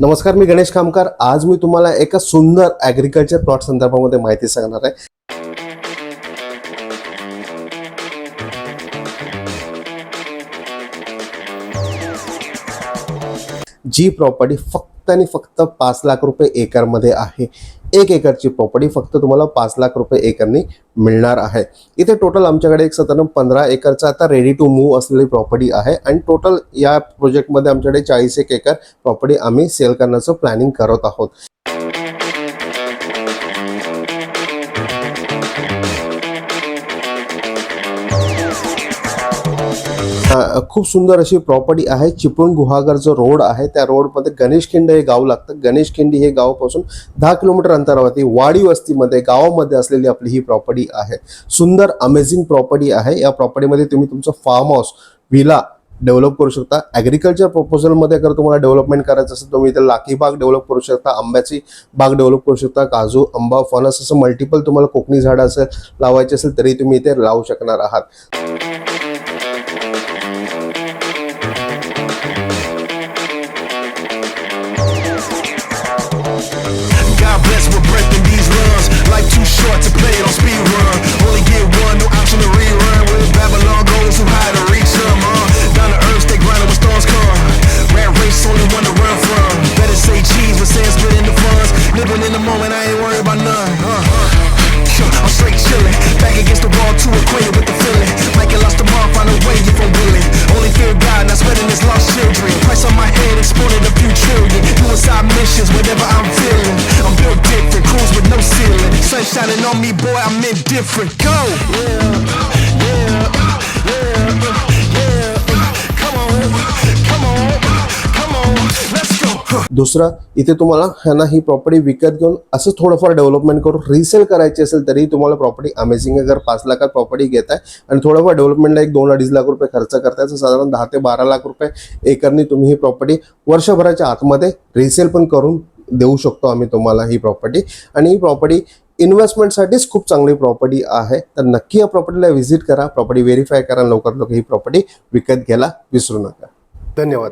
नमस्कार मी गणेश कामकार आज मी तुम्हाला एका सुंदर ॲग्रिकल्चर प्लॉट संदर्भामध्ये माहिती सांगणार आहे. जी प्रॉपर्टी फक्त आणि फक्त पाच लाख रुपये एकरमध्ये आहे. एक एकरची प्रॉपर्टी फक्त तुम्हाला पाच लाख रुपये एकरनी मिळणार आहे. इथे टोटल आमच्याकडे एक साधारण पंधरा एकरचा आता रेडी टू मूव्ह असलेली प्रॉपर्टी आहे आणि टोटल या प्रोजेक्टमध्ये आमच्याकडे चाळीस एक एकर प्रॉपर्टी आम्ही सेल करण्याचं प्लॅनिंग करत आहोत. खूप सुंदर अशी प्रॉपर्टी आहे. चिपळूण गुहागर जो रोड आहे त्या रोडमध्ये गणेशखिंड हे गाव लागतं. गणेशखिंडी हे गावापासून दहा किलोमीटर अंतरावरती वाडी वस्तीमध्ये गावामध्ये असलेली आपली ही प्रॉपर्टी आहे. सुंदर अमेझिंग प्रॉपर्टी आहे. या प्रॉपर्टीमध्ये तुम्ही तुमचं फार्म हाऊस विला डेव्हलप करू शकता. ॲग्रिकल्चर प्रपोजलमध्ये जर तुम्हाला डेव्हलपमेंट करायचं असेल तुम्ही इथे लाकी बाग डेव्हलप करू शकता आंब्याची बाग डेव्हलप करू शकता काजू आंबा फणस असं मल्टिपल तुम्हाला कोकणी झाडं असेल लावायचे असेल तरी तुम्ही इथे लावू शकणार आहात. I ain't worried about none. Uh. I'm straight chillin', back against the wall, too acquainted with the feeling. Like it lost the ball, find a way if I'm willing. Only fear God, not sweating his lost children. Price on my head, exported a few trillion. Side missions, whatever I'm feeling. I'm built different, cruise with no ceiling. Sun shining on me, boy, I'm indifferent. Go! Yeah, दुसरं इथे तुम्हाला ह्यांना ही property विकत घेऊन असं थोडंफार development करून resale करायची असेल तरी तुम्हाला प्रॉपर्टी अमेझिंग अगर पाच लाखात प्रॉपर्टी घेत आहे आणि थोडंफार डेव्हलपमेंटला एक दोन अडीच लाख रुपये खर्च करताय तर साधारण दहा ते बारा लाख रुपये एकरनी तुम्ही ही प्रॉपर्टी वर्षभराच्या आतमध्ये रिसेल पण करून देऊ शकतो आम्ही तुम्हाला ही प्रॉपर्टी आणि ही प्रॉपर्टी इन्व्हेस्टमेंटसाठीच खूप चांगली प्रॉपर्टी आहे. तर नक्की या प्रॉपर्टीला व्हिजिट करा प्रॉपर्टी व्हेरीफाय करा लवकरात लवकर लवकर ही प्रॉपर्टी विकत घ्यायला विसरू नका. धन्यवाद.